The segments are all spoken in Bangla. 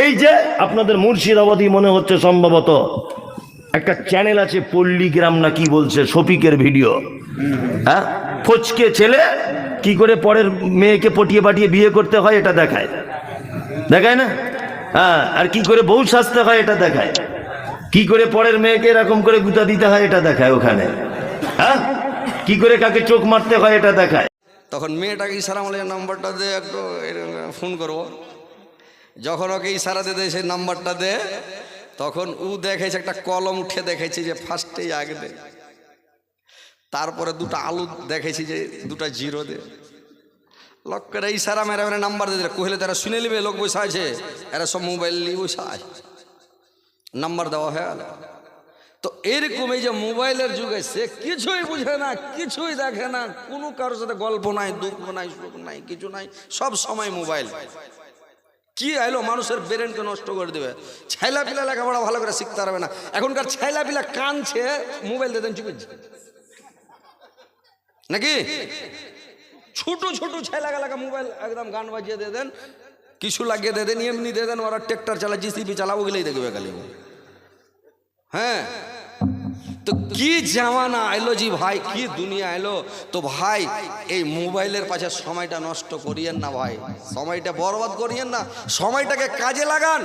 এই যে আপনাদের মুর্শিদাবাদী মনে হচ্ছে সম্ভবত একটা চ্যানেল আছে পল্লীগ্রাম না কি বলছে, শফিকের ভিডিও হ্যাঁ? ফচকে ছেলে, কি করে পরের মেয়েকে পটিয়ে পাটিয়ে বিয়ে করতে হয় এটা দেখায়। দেখায় না? হ্যাঁ আর কি করে বউ সাজতে হয় এটা দেখায়। কি করে পরের মেয়েকে এরকম করে গুতা দিতে হয় এটা দেখায় ওখানে। হ্যাঁ? কি করে কাকে চোখ মারতে হয় এটা দেখায়। তখন মেয়েটাকে ইশারা মালে নাম্বারটা দে একটু ফোন করব। যখন ওকে ইশারা দিয়ে দেয় সেই নাম্বারটা দে, তখন উ দেখেছে, একটা কলম উঠে দেখেছি যে ফার্স্টেই আগে দে। তারপরে দুটো আলু দেখেছি যে দুটো জিরো দে। লোকেরা ইশারা মেরে মেরে নাম্বার দিয়ে দিলে। কহিলে, তারা শুনে নিবে, লোক বসে আছে? এরা সব মোবাইল নিয়ে বসে আছে। নাম্বার দেওয়া হয়ে গেল। তো এরকম এই যে মোবাইলের যুগে সে কিছুই বুঝে না, কিছুই দেখে না, কোনো কারোর সাথে গল্প নাই, দুঃখ নাই, সুখ নাই, কিছু নাই, সব সময় মোবাইল। কি আইলো? মানুষের ব্রেনকে নষ্ট করে দেবে। ছাইলা পিলা লেখাপড়া ভালো করে শিখতে পারবে না। এখনকার ছাইলা পিলা কানছে মোবাইল দিয়ে দেন চুপে নাকি? ছোট ছোট ছেলে গেলাকে মোবাইল একদম গান বাজিয়ে দিয়ে দেন, কিছু লাগিয়ে দিয়ে দেন, এমনি দিয়ে দেন, ওরা ট্রেক্টর চালা জিসিপি চালা ওগুলোই দেখবে খালি। হ্যাঁ? তো কি জামানা আইলো জি ভাই? কি দুনিয়া আইলো? তো ভাই, এই মোবাইলের পাশে সময়টা নষ্ট করিয়েন না ভাই। সময়টা বরবাদ করিয়েন না। সময়টাকে কাজে লাগান।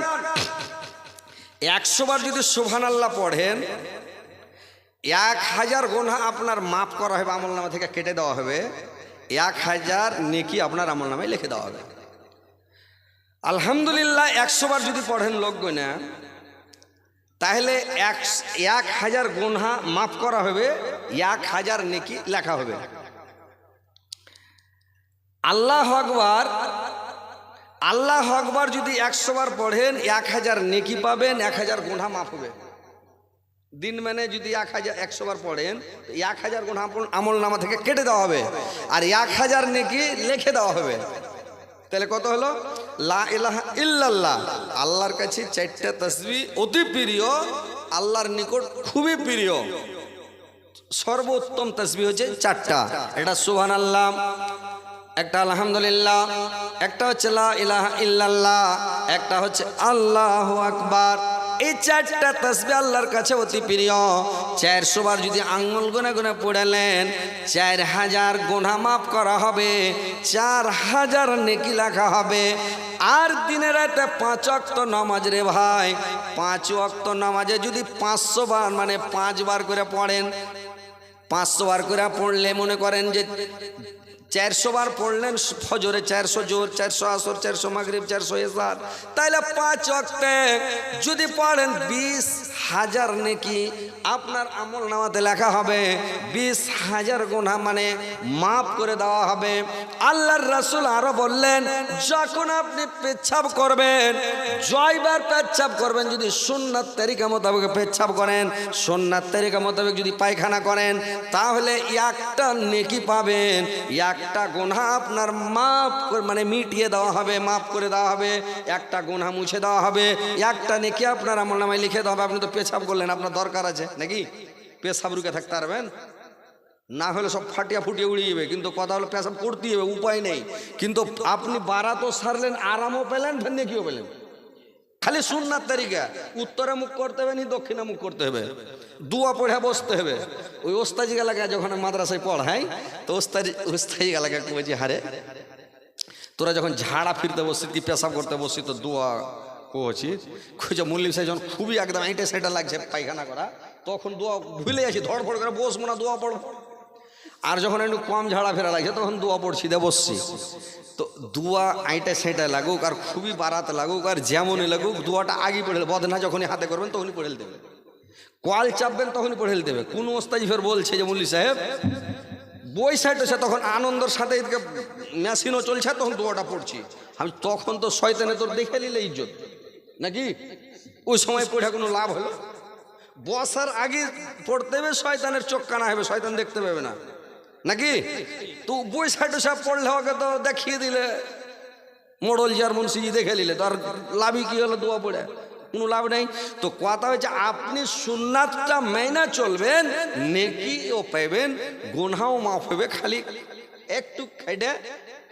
একশো বার যদি সোভান আল্লাহ পড়েন, এক হাজার গোনা আপনার মাফ করা হবে, আমল নামা থেকে কেটে দেওয়া হবে। এক হাজার নেকি আপনার আমল নামে লিখে দেওয়া হবে। আলহামদুলিল্লাহ, একশো বার যদি পড়েন লোক গোনা তাহলে এক এক হাজার গুনহা মাফ করা হবে, এক হাজার নেকি লেখা হবে। আল্লাহ আকবার আল্লাহ আকবার যদি একশো বার পড়েন, এক হাজার নেকি পাবেন, এক হাজার গুনহা মাফ হবে। দিন মানে যদি এক হাজার, একশো বার পড়েন এক হাজার গুণ আমল নামা থেকে কেটে দেওয়া হবে। আর এক হাজার নেকি লিখে দেওয়া হবে। তাহলে কত হলো? লা ইলাহা আল্লাহর কাছে চারটা তসবি অতি প্রিয়, আল্লাহর নিকট খুবই প্রিয়। সর্বোত্তম তসবি হচ্ছে চারটা। এটা সুহান আল্লাহ একটা আলহামদুলিল্লাহ, একটা হচ্ছে লা ইলাহা ইল্লাল্লাহ, একটা হচ্ছে আল্লাহ আকবার। এই চারটা তসবি আল্লাহর কাছে অতি প্রিয়। চারশো বার যদি আঙ্গুল গুনে গুনে পড়ালেন, চার হাজার গোনা মাফ করা হবে, চার হাজার নেকি লেখা হবে। আর দিনে রাতে পাঁচ অক্ত নামাজ রে ভাই, পাঁচ অক্ত নামাজে যদি পাঁচশো বার মানে পাঁচবার করে পড়েন, পাঁচশো বার করে পড়লে মনে করেন যে চারশো বার পড়লেন ফজরে চারশো জোর চারশো আসর, চারশো মাগরিব, চারশো এসার তাইলে পাঁচ অক্টে যদি পড়েন বিশ হাজার নাকি, আপনার আমল নামাতে লেখা হবে, বিশ হাজার গোনা মানে মাফ করে দেওয়া হবে। আল্লাহর রাসুল আরও বললেন, যখন আপনি পেচ্ছাপ করবেন, জয়বার পেচ্ছাপ করবেন, যদি সুন্নাত তারিকা মোতাবেক পেচ্ছাপ করেন, সুন্নাত তারিকা মোতাবেক যদি পায়খানা করেন, তাহলে একটা নেকি পাবেন একটা গোনা আপনার মাপ করে- মানে মিটিয়ে দেওয়া হবে, মাফ করে দেওয়া হবে, একটা গোনা মুছে দেওয়া হবে, একটা নেকি আপনার আমল নামায় লিখে দেওয়া হবে। আপনি তো পেছাব করলেন, আপনার দরকার আছে নাকি? পেশাব রুকে থাকতে পারবেন? না হলে সব ফাটিয়া ফুটিয়ে উড়িয়ে যাবে কিন্তু কথা হলো পেশাব করতেই হবে, উপায় নেই। কিন্তু আপনি বারাতও সারলেন, আরামও পেলেন, ফের নেকিও পেলেন। খালি সুন্নার তারিকা উত্তরে মুখ করতে হবে, নি দক্ষিণে মুখ করতে হবে। দুয়া পড়ে বসতে হবে। ওই ওস্তাজি গালাকে যখন মাদ্রাসায় পড়াই তো ওস্তাজি ওস্তাজি গালাকে বলছি, হারে তোরা যখন ঝাড়া ফিরতে বসছি কি পেশাব করতে বসছি তো দোয়া কোচি খুঁজে মুল্লিম সাহেব যখন খুবই একদম এইটা সেটা লাগছে পায়খানা করা, তখন দোয়া ভুলে যাচ্ছি, ধড়ফড় করে বসবো না, দোয়া পড়ব। আর যখন একটু কম ঝাড়া ফেরা লাগছে, তখন দোয়া পড়ছি দে বসছি তো দোয়া আইটা সেটা লাগুক, আর খুবই বারাত লাগুক, আর যেমনই লাগুক, দোয়াটা আগে পড়ে বদনা যখনই হাতে করবেন, তখনই পড়ে দেবে কল চাপবেন, তখনই পড়ে দেবে কোন ওস্তাজি ফের বলছে যে মুল্লি সাহেব, বই সাইড হচ্ছে তখন আনন্দর সাথে এদিকে মেশিনও চলছে তখন দোয়াটা পড়ছি। আমি তখন তো শয়তানে তোর দেখে নিলে ইজ্জত। নাকি? ওই সময় পড়ে কোনো লাভ হলো? বসার আগে পড়তে হবে, শয়তানের চোখ কানা হবে, শয়তান দেখতে পাবে না। নাকি? তো সাইড সব পড়লে ওকে তো দেখিয়ে দিলে। মোড়ল যার মুন্সিজি দেখে নিলে, তো আর লাভই কি হলো দোয়া পড়ে? কোনো লাভ নেই। তো কথা হচ্ছে আপনি সুন্নাতটা মেনা চলবেন নেকিও পাইবেন, গুনহাও মাফ হবে খালি। একটু খাইডে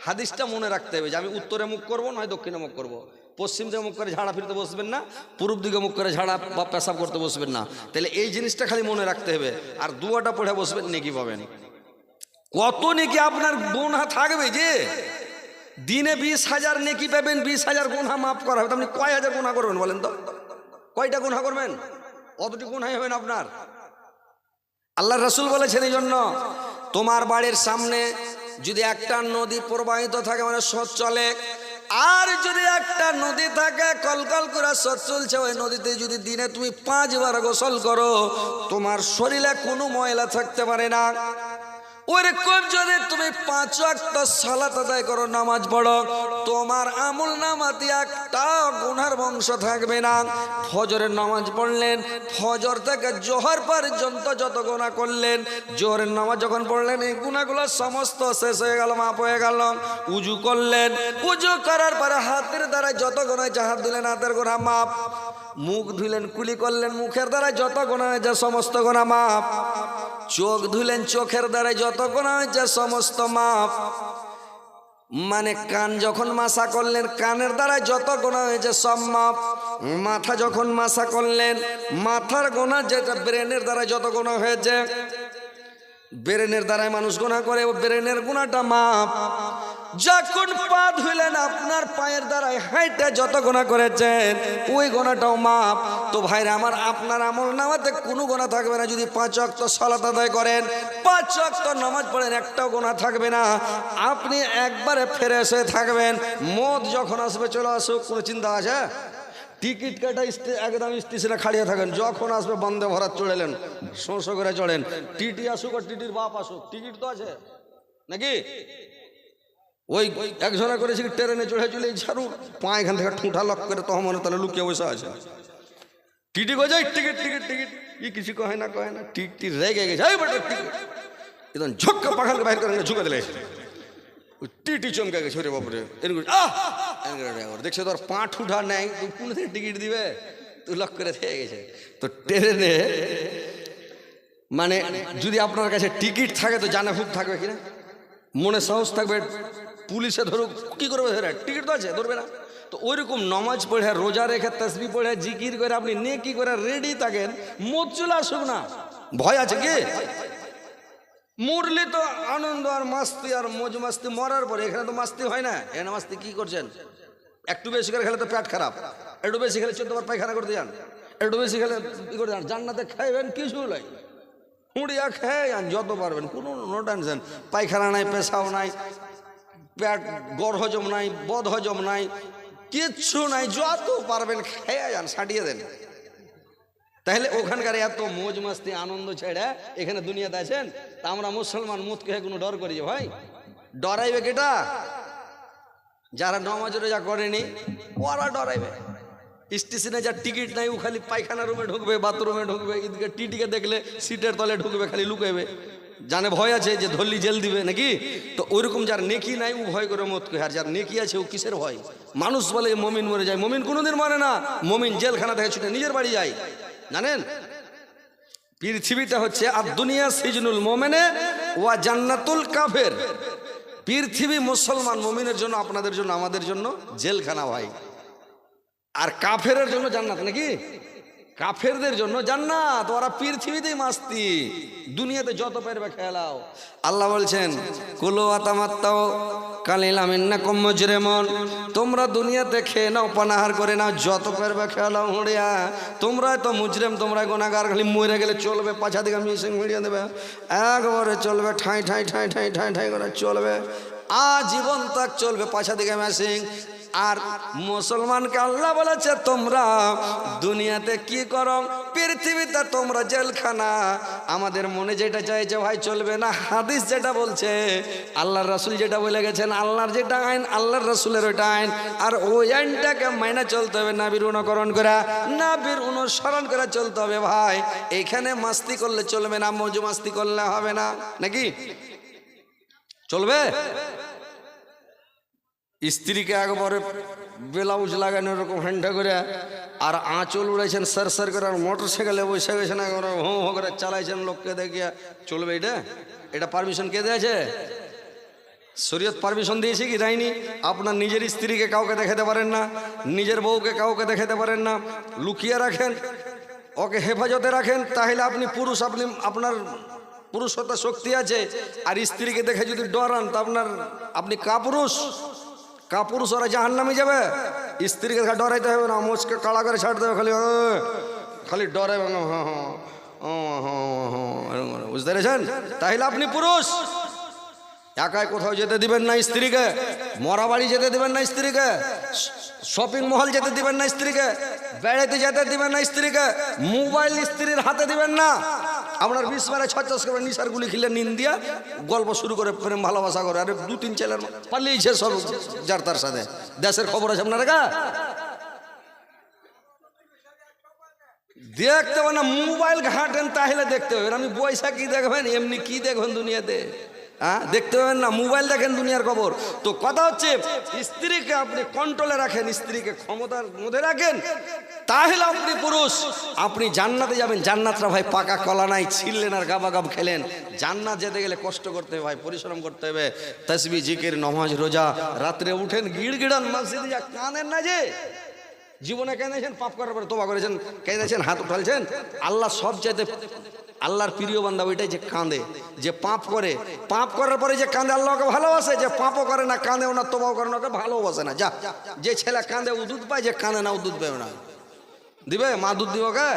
হাদিসটা মনে রাখতে হবে যে আমি উত্তরে মুখ করব, নয় দক্ষিণে মুখ করব। পশ্চিম দিকে মুখ করে ঝাড়া ফিরতে বসবেন না, পূর্ব দিকে মুখ করে ঝাড়া বা পেশাব করতে বসবেন না। তাহলে এই জিনিসটা খালি মনে রাখতে হবে। আর দুয়াটা পড়ে বসবেন, নেকি পাবেন। কত নেকি আপনার গোনা থাকবে যে? দিনে বিশ হাজার নেকি পাবেন, বিশ হাজার গোনা মাফ করা হবে। আপনি কয় হাজার গোনা করবেন বলেন তো? কয়টা গুণা করবেন? অতটি গুণাই হবেন আপনার? আল্লাহ রসুল বলেছেন এই জন্য তোমার বাড়ির সামনে যদি একটা নদী প্রবাহিত থাকে মানে স্রোত চলে, আর যদি একটা নদী থাকে কলকল করে স্রোত চলছে, ওই নদীতে যদি দিনে তুমি পাঁচবার গোসল করো, তোমার শরীরে কোনো ময়লা থাকতে পারে না। ওরকম যদি তুমি পাঁচ ওয়াক্ত সালাত আদায় করো, নামাজ পড়ো। তোমার আমল নামাতে একটা গুনার বংশ থাকবে না। ফজরের নামাজ পড়লেন, ফজর থেকে জোহর পর্যন্ত যত গুণা করলেন, জোহরের নামাজ যখন পড়লেন, এই গুণাগুলো সমস্ত শেষ হয়ে গেল মাপ হয়ে গেল। উজু করলেন, উজু করার পরে হাতের দ্বারা যত হয়েছে, হাত দিলেন হাতের গোনা মাপ মুখ ধুলেন কুলি করলেন, মুখের দ্বারা যত গোনা হয়েছে, সমস্ত গোনা মাপ চোখ ধুলেন চোখের দ্বারা যত গোনা হয়েছে সমস্ত মাপ। মানে কান যখন মাসা করলেন, কানের দ্বারা যত গোনা হয়েছে সব মাপ। মাথা যখন মাসা করলেন, মাথার গোনা যেটা ব্রেনের দ্বারা যত গোনা হয়েছে, ব্রেনের দ্বারাই মানুষ গোনা করে ও ব্রেনের গোনাটা মাপ। যখন পা ধুইলেন, আপনার পায়ের দ্বারাই হাইটে যত গোনা করেছেন, ওই গোনাটাও মাপ তো ভাইরা, আমার আপনার আমল নামাতে কোনো গোনা থাকবে না। যদি পাঁচ অক্ত সলাত আদায় করেন, পাঁচ অক্ত নামাজ পড়েন, একটাও গোনা থাকবে না। আপনি একবারে ফ্রেশ হয়ে থাকবেন। মদ যখন আসবে, চলে আসুক, কোনো চিন্তা আছে? টিকিট কাটা একদম স্টেশনে খাড়িয়ে থাকেন। যখন আসবে, বন্দে ভরাত চড়েলেন শোঁসো করে চড়েন টিটি আসুক আর টিটির বাপ আসুক। টিকিট তো আছে? নাকি? ওই একজনা করেছি কি, ট্রেনে চড়ে চলে ঝাড়ু, পা এখান থেকে ঠুঁটা লক করে তখন মনে তাহলে লুকিয়ে বসে আছে। টিটি গো যাই টিকিট টিকিট টিকিট। ই কিছু কহে না কহে না টিকটি রেগে গেছে, এই টিকিট। একদম ঝক্কা পাখালকে বাইর করে ঝুঁকে দিলে। টিটি চমকে গেছে রে বাপরে। আহ! দেখছে তোর পা ঠুঠা নেই তুই কোন থেকে টিকিট দিবে? তুই লক করে থেকে গেছে। তো ট্রেনে মানে যদি আপনার কাছে টিকিট থাকে, তো জানা খুব থাকবে কিনা? মনে সাহস থাকবে? পুলিশে ধরুক কি করবে ধরে টিকিট তো আছে, ধরবে না। তো ওইরকম নমাজ পড়ে, রোজা রেখে তসবি পড়ে, জিকির করে, আপনি নে কি করে রেডি থাকেন মত চলে আসুক না। ভয় আছে কি? মুরলি তো আনন্দ আর মাস্তি আর মজ মাস্তি মরার পরে, এখানে তো মাস্তি হয় না। এখানে মাস্তি কি করছেন? একটু বেশি করে খেলে তো পেট খারাপ। একটু বেশি খেলে চোদ্দ বার পায়খানা করতে যান একটু বেশি খেলে কি করে যান জান্নাতে খাইবেন কিছু নাই। হুঁড়িয়া খেয়ে যান, যত পারবেন। কোনো নো টেনশন পায়খানা নাই, পেশাও নাই। পেট গড় হজম নাই বদ হজম নাই, কিচ্ছু নাই, যত পারবেন খেয়ে যান, সাটিয়ে দেন। তাহলে ওখানকার এত মোজ মাস্তি আনন্দ ছেড়ে এখানে দুনিয়াতে আছেন, তা আমরা মুসলমান মুখ কে কোনো ডর করি ভাই, ডরাইবে কেটা? যারা নমাজ রোজা করেনি, ওরা ডরাইবে। স্টেশনে যার টিকিট নাই, ও খালি পায়খানা রুমে ঢুকবে, বাথরুমে ঢুকবে এদিকে টিটিকে দেখলে সিটের তলে ঢুকবে, খালি লুকাইবে। জানে ভয় আছে যে ধরলি জেল দিবে নাকি তো ওইরকম যার নেকি নাই ও ভয় করে মত আর যার নেকি আছে ও কিসের ভয় মানুষ বলে মমিন মরে যায় মমিন কোনোদিন মরে না মমিন জেলখানা থেকে ছুটে নিজের বাড়ি যায় জানেন পৃথিবীটা হচ্ছে আর দুনিয়া সিজনুল মোমেনে ওয়া জান্নাতুল কাফের। পৃথিবী মুসলমান মমিনের জন্য, আপনাদের জন্য, আমাদের জন্য জেলখানা ভাই। আর কাফেরের জন্য জান্নাত নাকি? কাফেরদের জন্য জান্নাত, ওরা পৃথিবীতেই মাস্তি। দুনিয়াতে যত পারবে খেলাও আল্লাহ বলছেন, কুলো আতামাত্তাও কালিলামিন্না কম্মজরেমন তোমরা দুনিয়াতে খেয়ে নাও, পানাহার করে নাও, যত পারবে খেলাও হুঁড়িয়া। তোমরা তো মুজরেম তোমরা গোনাগার খালি মরে গেলে চলবে, পাছা দিকে মিশিং মিডিয়া দেবে। একবারে চলবে, ঠাঁই ঠাঁই ঠাঁই ঠাঁই ঠাঁই ঠাঁই করে চলবে। আজীবন তাক চলবে, পাছা দিকে মেশিং। আর মুসলমানকে আল্লাহ বলেছে, তোমরা দুনিয়াতে কি করো? পৃথিবীতে তোমরা জেলখানা। আমাদের মনে যেটা চাইছে, ভাই, চলবে না। হাদিস যেটা বলছে, আল্লাহর রাসুল যেটা বলে গেছেন, আল্লাহর যেটা আইন, আল্লাহর রাসুলের ওইটা আইন। আর ওই আইনটাকে মাইনা চলতে হবে, নাবির অনুকরণ করা, নাবির অনুসরণ করে চলতে হবে, ভাই। এখানে মাস্তি করলে চলবে না, মজু মাস্তি করলে হবে না, নাকি? চলবে? স্ত্রীকে একবারে ব্লাউজ লাগানো এরকম হ্যান্ডা করে আর আঁচল উড়াইছেন সার সার করে, আর মোটর সাইকেলে বসে গেছেন, একবারে হো হো করে চালাইছেন লোককে দেখিয়া। চলবে এটা? এটা পারমিশন কে দিয়েছে? শরীয়ত পারমিশন দিয়েছে কি? দেয়নি। আপনার নিজের স্ত্রীকে কাউকে দেখাতে পারেন না, নিজের বউকে কাউকে দেখাতে পারেন না। লুকিয়ে রাখেন, ওকে হেফাজতে রাখেন, তাহলে আপনি পুরুষ, আপনি, আপনার পুরুষতার শক্তি আছে। আর স্ত্রীকে দেখে যদি ডরান, তা আপনার, আপনি কাপুরুষ। কাপুরুষ ওরা জাহান নামে যাবে। স্ত্রীকে ডরাইতে হবে না মোচকে কাড়া করে ছাড় দেবে খালি খালি ডরে হ্যাঁ হ্যাঁ হ্যাঁ, হ্যাঁ, বুঝতে পেরেছেন? তাহলে আপনি পুরুষ। একাই কোথাও যেতে দিবেন না স্ত্রীকে। মরা বাড়ি যেতে দিবেন না স্ত্রীকে। শপিং মহল যেতে দিবেন না স্ত্রীকে। বেড়াতে যেতে দিবেন না স্ত্রীকে। মোবাইল স্ত্রীর হাতে দিবেন না। আপনার বিশ মারে ছচাশ করে নিশার গুলি খেলে নিন দিয়া গল্প শুরু করে প্রেম ভালোবাসা করে। আরে দু তিন ছেলের পালিয়েছে সব যার তার সাথে। দেশের খবর আছে আপনার গা দেখতে হবে না, মোবাইল ঘাটেন তাহলে দেখতে হবে। আমি পয়সা কি দেখবেন, এমনি কি দেখবেন দুনিয়াতে? হ্যাঁ দেখতে পাবেন না, মোবাইল দেখেন দুনিয়ার খবর। তো কথা হচ্ছে, স্ত্রীকে আপনি কন্ট্রোলে রাখেন, স্ত্রীকে ক্ষমতার মধ্যে রাখেন, তাহলে আপনি পুরুষ। আপনি জান্নাতে যাবেন, জান্নাতরা ভাই পাকা কলা নাই ছিললেন আর গাবা গাব খেলেন। জান্নাত যেতে গেলে কষ্ট করতে হবে ভাই, পরিশ্রম করতে হবে। তসবি, জিকির, নমাজ, রোজা, রাত্রে উঠেন গিড় গিড়ান মসজিদে যা কানেন না যে। জীবনে কেঁদেছেন, পাপ করার পরে তোবা করেছেন, কেঁদেছেন, হাত উঠালছেন। আল্লাহ সব চাইতে আল্লাহর প্রিয় বান্দা ওইটাই যে কাঁদে, যে পাপ করে। পাপ করার পরে যে কাঁদে, আল্লাহকে ভালোবাসে, যে পাপও করে না, কাঁদেও না, তোবাও করে না, ওকে ভালোবাসে না। যা, যে ছেলে কাঁদে, ও দুধ পায়, যে কাঁদে না, ও দুধ পাবে না। দিবে? মা দুধ দিব কে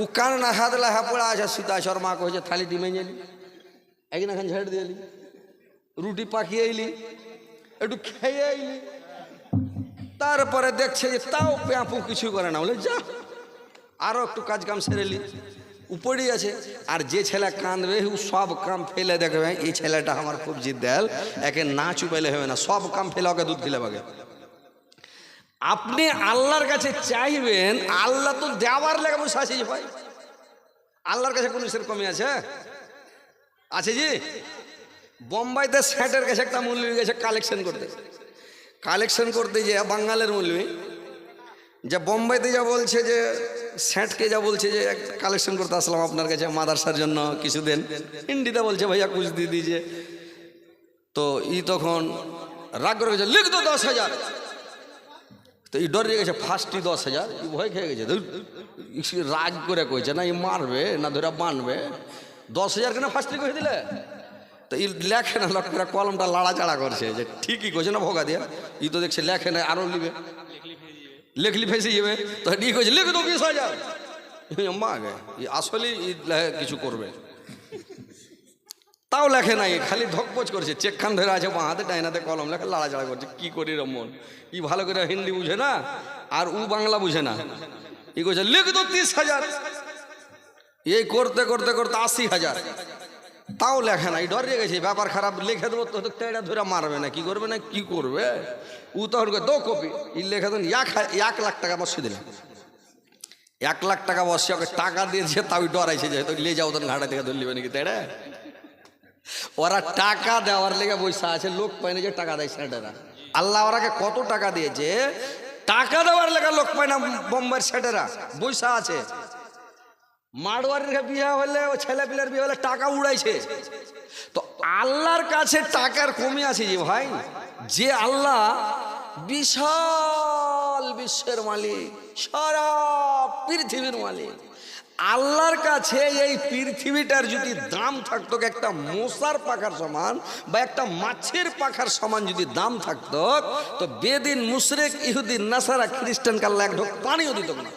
ও কানে না, হাত লাহা পড়া আছে, সীতা সর, মা কহেছে থালি ডিমে গেলি একদিন এখন ঝেড়ে দিলি রুটি পাকিয়ে এলি। একটু খেয়ে এলি। তারপরে দেখছে যে তাও পেঁপু কিছু করে না। বলে, যা আরও একটু কাজ কাম সেরেলি উপরেই আছে। আর যে ছেলে কাঁদবে, ও সব কাম ফেলে দেখবে, এই ছেলেটা আমার খুব জিদ্দাল একে না চুপাইলে হবে না, সব কাম ফেলে ওকে দুধ খেলে বাগে আপনি আল্লাহর কাছে চাইবেন, আল্লাহ তো দেওয়ার লেগে বসে আছে যে ভাই। আল্লাহর কাছে কোনো সেরকমই আছে আছে জি? বোম্বাইতে স্যাটের কাছে একটা মূল্য গেছে কালেকশন করতে। কালেকশন করতে যে বাঙ্গালের মূল্যে। যে বোম্বাইতে যা বলছে যে স্যাটকে যা বলছে যে কালেকশন করতে আসলাম আপনার কাছে মাদারসার জন্য কিছু দেন হিন্দিতে বলছে, ভাইয়া কুচ দিয়ে দিয়েছে। তো ই তখন রাগ করে গেছে লিখ তো দশ হাজার। তো ই ডরে গেছে ফার্স্টই দশ হাজার। ভয় খেয়ে গেছে রাগ করে কইছে, না, ই মারবে, না ধরে বানবে। দশ হাজার কেন ফার্স্টই কয়ে দিলে? তো ই লেখে না, লোক করে কলমটা লাড়াচাড়া করছে, যে ঠিকই কইছে না ভোগা দিয়া। ই তো দেখছে লেখে না, আরও লিবে। লেখলি ফেসে যাবে তো ই কইছে লিখে তো বিশ হাজার মা গে আসলে কিছু করবে তাও লেখে নাই খালি ধকপচ করছে চেকখান ধরে আছে বাঁ হাতে ডাইনাতে কলম লেখে লাড়াচাড়া করছে কি করি রমন ই ভালো করে হিন্দি বুঝে না আর উ বাংলা বুঝে না ই কইছে লেখ তো তিরিশ হাজার এই করতে করতে করতে আশি হাজার তাও লেখে না এই ডরিয়ে গেছে, ব্যাপার খারাপ, লিখে দেবো তো তেড়া ধরে মারবে না, কি করবে না, কি করবে? উ তখন দো কপি, ই লেখে দেন, এক এক লাখ টাকা বসিয়ে দিলেন এক লাখ টাকা বসে ওকে টাকা দিয়েছে তাও ডরাইছে, যে তো লে যাও তখন ঘাটা থেকে ধরলিবে নাকি তেড়ে ওরা টাকা দেওয়ার লেগে বৈশা আছে, লোক পায় না যে টাকা দেয় সেটারা। আল্লাহ ওরাকে কত টাকা দিয়েছে, টাকা দেওয়ার লেগে লোক পায় না বোম্বাইয়ের সেটেরা বৈশা আছে। মাড়োয়ারির বিয়ে হলে ও ছেলে পিলের বিয়ে হলে টাকা উড়াইছে। তো আল্লাহর কাছে টাকার কমে আছে যে ভাই, যে আল্লাহ বিশাল বিশ্বের মালিক, সারা পৃথিবীর মালিক। আল্লাহর কাছে এই পৃথিবীটার যদি দাম থাকতো, একটা মশার পাখার সমান বা একটা মাছের পাখার সমান যদি দাম থাকতো, তো বেদিন মুশরেক, ইহুদিন, নাসারা, খ্রিস্টান কাল্লা এক ঢোক পানিও দিত না।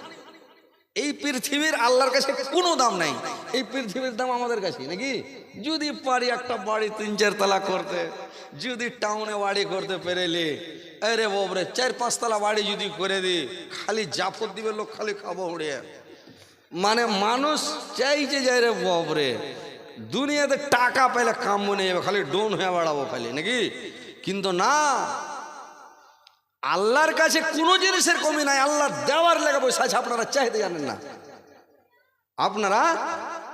এই পৃথিবীর আল্লাহর কাছে কোনো দাম নাই। এই পৃথিবীর দাম আমাদের কাছে, নাকি? যদি পারি একটা বাড়ি তিন চার তলা করতে, যদি টাউনে বাড়ি করতে পেরেলি, আরে বাবরে চার পাঁচতলা বাড়ি যদি করে দি, খালি জাফর দিবে লোক, খালি খাব উড়িয়ে মানে মানুষ চাইছে যে রে বাবরে দুনিয়াতে টাকা পেলে কাম মনে যাবে খালি ডোন হয়ে বাড়াবো খালি, নাকি? কিন্তু না আল্লাহর কাছে কোনো জিনিসের কমি নাই আল্লাহ দেওয়ার লেগে বসে আছে, আপনারা চাইতে জানেন না। আপনারা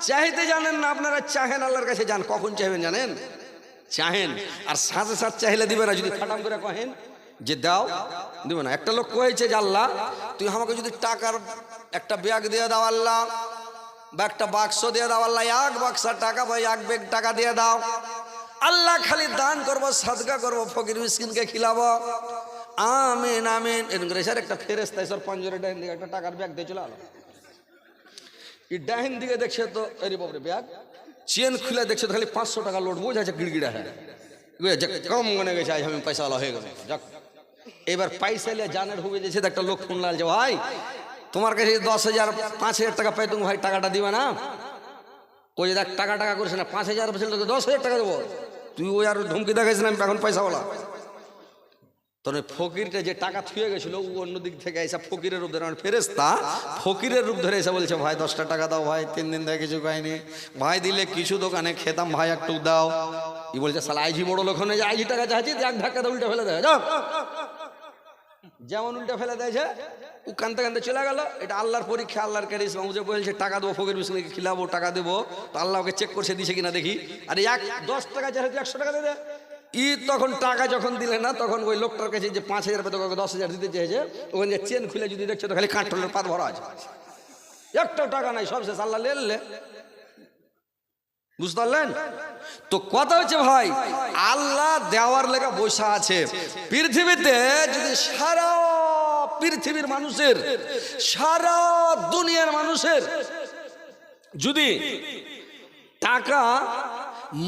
চাইতে জানেন না, আপনারা চাহেন আল্লাহর কাছে যান, কখন চাইবেন জানেন? চাহেন, আর সাথে সাথে চাইলে দিবে না, যদি খাটাম করে কহেন যে দাও, দিবে না। একটা লোক কয়েছে যে, আল্লাহ, তুই আমাকে যদি টাকার একটা ব্যাগ দিয়ে দাও, আল্লাহ, বা একটা বাক্স দিয়ে দাও, আল্লাহ, এক বাক্সা টাকা বা এক ব্যাগ টাকা দিয়ে দাও। আল্লাহ খালি দান করব সাদকা করব, ফকির মিসকিনকে খিলাবো। আমিন আমিন। এরকম করে স্যার একটা ফেরেস্তা স্যার পঞ্জরে ডাইন দিকে একটা টাকার ব্যাগ দিয়ে চলে আলো। এই ডাইন দিকে দেখছে তো, এরি বাবরে ব্যাগ। চেন খুলে দেখছে তো খালি পাঁচশো টাকা লোড বোঝাচ্ছে গিড়গিড়া হ্যাঁ। কম মনে গেছে, আজ আমি পয়সাওয়ালা হয়ে গেছে। যাক, এবার পয়সা নিয়ে জানের দিয়েছে তো একটা লোক ফোন লাল যে ভাই, তোমার কাছে দশ হাজার, পাঁচ হাজার টাকা পাই, তুমি ভাই টাকাটা দিবে না? ওই দেখ, টাকা টাকা করিস না, পাঁচ হাজার দশ হাজার টাকা দেবো। তুই ওই আর ধমকি দেখাইছ না, আমি এখন পয়সাওয়ালা। ওই ফকিরটা যে টাকা থুয়ে গেছিল, ও অন্য দিক থেকে এসে ফকিরের রূপ ধরে। মানে ফেরেস্তা ফকিরের রূপ ধরে এসে বলছে, ভাই, দশটা টাকা দাও, ভাই, তিন দিন থেকে কিছু খাইনি। ভাই, দিলে কিছু দোকানে খেতাম, ভাই, একটু দাও। ই বলছে, সালা, আইজি বড় লোক যে আইজি টাকা চাচ্ছি এক ধাক্কা দিয়ে উল্টে ফেলে দেয় যাও। যেমন উল্টে ফেলে দিয়েছে ও কানতে কানতে চলে গেল। এটা আল্লাহর পরীক্ষা, আল্লাহর ক্যারিস যে বলছে, টাকা দেবো, ফকির বিষ্ণুকে খিলাবো, টাকা দেবো। তো আল্লাহ ওকে চেক করছে, দিছে কিনা দেখি। আর, এক, দশ টাকা চাইছে একশো টাকা দিয়ে দে। ই তখন টাকা যখন দিলে না, তখন ওই লোকটার কাছে যে পাঁচ হাজার পেতে দশ হাজার দিতে চেয়েছে ওখানে চেন খুলে যদি দেখছ, তো খালি কাঠলের পাত ভরা আছে। একটাও টাকা নাই, সব শেষ, আল্লাহ লেলে বুঝতে পারলেন? তো কথা হচ্ছে ভাই, আল্লাহ দেওয়ার লেগা বসা আছে। পৃথিবীতে যদি সারা পৃথিবীর মানুষের, সারা দুনিয়ার মানুষের যদি টাকা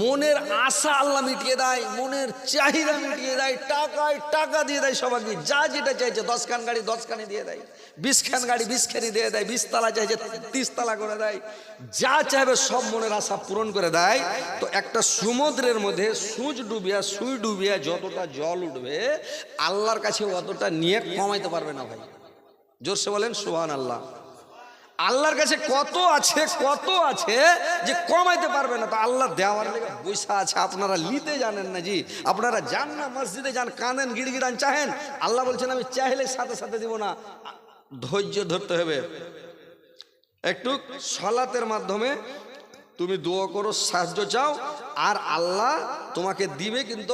মনের আশা আল্লাহ মিটিয়ে দেয়, মনের চাহিদা মিটিয়ে দেয়, টাকায় টাকা দিয়ে দেয় সবাইকে, যা যেটা চাইছে দশ খান গাড়ি দশ খানি দিয়ে দেয় বিশ খান গাড়ি বিশ খানি দিয়ে দেয় বিশ তালা চাইছে তিরিশ তালা করে দেয়, যা চাইবে সব মনের আশা পূরণ করে দেয়। তো একটা সমুদ্রের মধ্যে সূচ ডুবিয়া, সুই ডুবিয়া যতটা জল উঠবে, আল্লাহর কাছে অতটা নিয়ে কমাইতে পারবে না ভাই। জোরসে বলেন সুহান আল্লাহ আল্লাহর কাছে কত আছে কত আছে যে কমাইতে পারবে না। তো আল্লাহ দেওয়ার লেগে বৈশা আছে, আপনারা নিতে জানেন না জি। আপনারা যান না, মসজিদে যান, কানেন, গিড়গিড়ান, চাহেন। আল্লাহ বলছেন, আমি চাইলে সাথে সাথে দিব না। ধৈর্য ধরতে হবে। একটু সলাতের মাধ্যমে তুমি দোয়া করো, সাহায্য চাও, আর আল্লাহ তোমাকে দিবে কিন্তু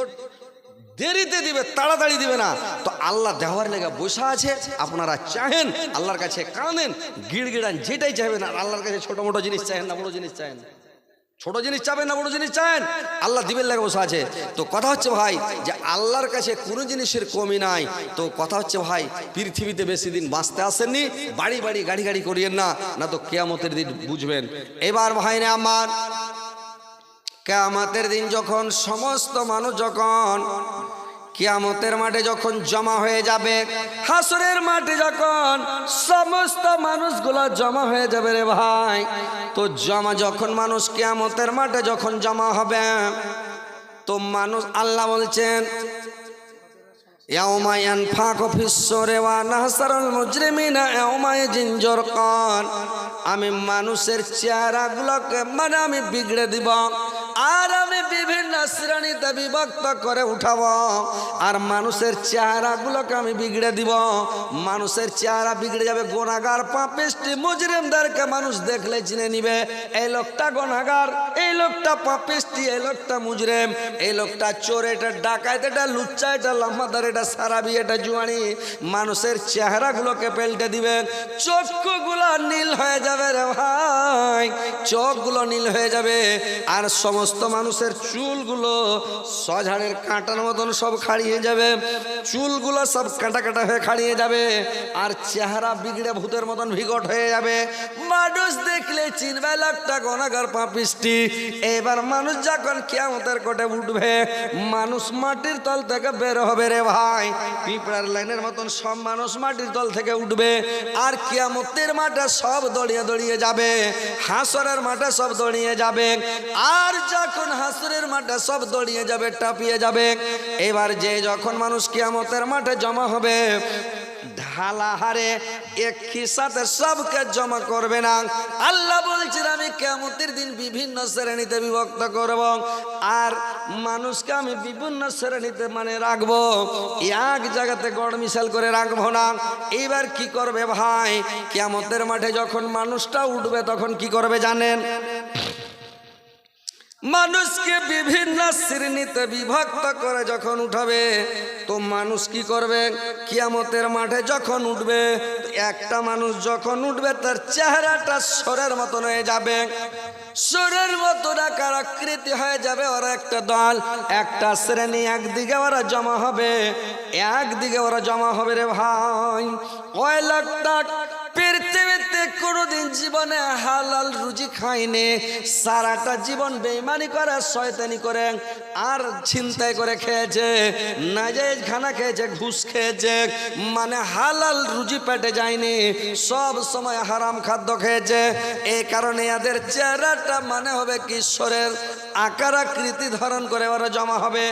দেরিতে দিবে, তাড়াতাড়ি দিবে না। তো আল্লাহ দেওয়ার লেগে বসা আছে, আপনারা চাহেন, আল্লাহর কাছে কানেন গিড়গিড়ান, যেটাই চাইবেন, আর আল্লাহর কাছে ছোট মোটো জিনিস চাহেন না, বড় জিনিস চাহেন ছোট জিনিস চাবেন না, বড় জিনিস চান আল্লাহ দিবেন লাগে বসে আছে। তো কথা হচ্ছে ভাই, যে আল্লাহর কাছে কোনো জিনিসের কমি নাই। তো কথা হচ্ছে ভাই, পৃথিবীতে বেশি দিন বাঁচতে আসেননি, বাড়ি বাড়ি গাড়ি গাড়ি করিয়েন না না তো কেয়ামতের দিন বুঝবেন। এবার ভাই না আমার কেয়ামতের দিন যখন সমস্ত মানুষ যখন কিয়ামতের মাঠে যখন জমা হয়ে যাবে, হাসরের মাঠে যখন সমস্ত মানুষগুলো জমা হয়ে যাবে রে ভাই, তো জমা যখন মানুষ কিয়ামতের মাঠে যখন জমা হবে, তো মানুষ আল্লাহ বলছেন আমি মানুষের চেহারাগুলোকে মানে আমি বিগড়ে দিব। আর আমি বিভিন্ন শ্রেণীতে বিভক্ত করে উঠাব। আর মানুষের চেহারাগুলোকে আমি বিগড়ে দিব। মানুষের চেহারা বিগড়ে যাবে গোনাগার পাপিষ্টি মুজরিমদেরকে মানুষ দেখলে চিনে নিবে। এই লোকটা গোনাগার, এই লোকটা পাপিষ্টি, এই লোকটা মুজরিম, এই লোকটা চোর, এটা ডাকাত, এটা লুচ্চা, এটা লম্বাদার, এটা সারাবি, এটা জুয়ানি। মানুষের চেহারাগুলোকে পেল্টে দিবে। চক্ষুগুলো নীল হয়ে যাবে রে ভাই। চোখগুলো নীল হয়ে যাবে। আর সমস্ত মানুষের চুলগুলো সঝাড়ের কাঁটার মতন সব খাড়িয়ে যাবে। চুলগুলো সব কাটা কাটা হয়ে খাড়িয়ে যাবে আর চেহারা বিগড়ে ভূতের মতন ভিগট হয়ে যাবে। মানুষ দেখলে চিনবে লোকটা গনাগার পাপিষ্টি। এবার মানুষ যখন কেমতের কোটে উঠবে, মানুষ মাটির তল থেকে বের হবে রে ভাই। পিঁপড়ার লাইনের মতন সব মানুষ মাটির তল থেকে উঠবে আর কেয়ামতের মাঠে সব দড়িয়ে দড়িয়ে যাবে, হাসরের মাঠে সব দড়িয়ে যাবে। আর যখন হাসরের মাঠে সব দড়িয়ে যাবে, টাপিয়ে যাবে, এবার যে যখন মানুষ কিয়ামতের মাঠে জমা হবে, ঢালা হারে সাথে সবকে জমা করবে না। বিভিন্ন শ্রেণীতে বিভক্ত করব আর মানুষকে আমি বিভিন্ন শ্রেণীতে মানে রাখব। এক জায়গাতে গড় মিশাল করে রাখব না। এবার কি করবে ভাই? কেমতের মাঠে যখন মানুষটা উঠবে, তখন কি করবে জানেন? মানুষকে বিভিন্ন শ্রেণীতে বিভক্ত করে যখন উঠাবে, তো মানুষ কি করবে? কিয়ামতের মাঠে যখন উঠবে, একটা মানুষ যখন উঠবে, তার চেহারাটা সরের মতন হয়ে যাবে। সুরের মতো ডাকার আকৃতি হয়ে যাবে ওরা একটা দল। একটা শ্রেণি একদিকে ওরা জমা হবে, একদিকে ওরা জমা হবে রে ভাই। ওই লোকটা পৃথিবীতে কোনোদিন জীবনে হালাল রুজি খাইনি। সারাটা জীবন বেইমানি করে, শয়তানি করে, আর ছিনতাই করে খেয়েছে নাজাইজ খানা খেয়েছে, ঘুষ খেয়েছে মানে হালাল রুজি পেটে যায়নি, সব সময় হারাম খাদ্য খেয়েছে। এই কারণে এদের চেহারাটা মানে হবে কিশোরের আকার আকৃতি ধারণ করে ওরা জমা হবে।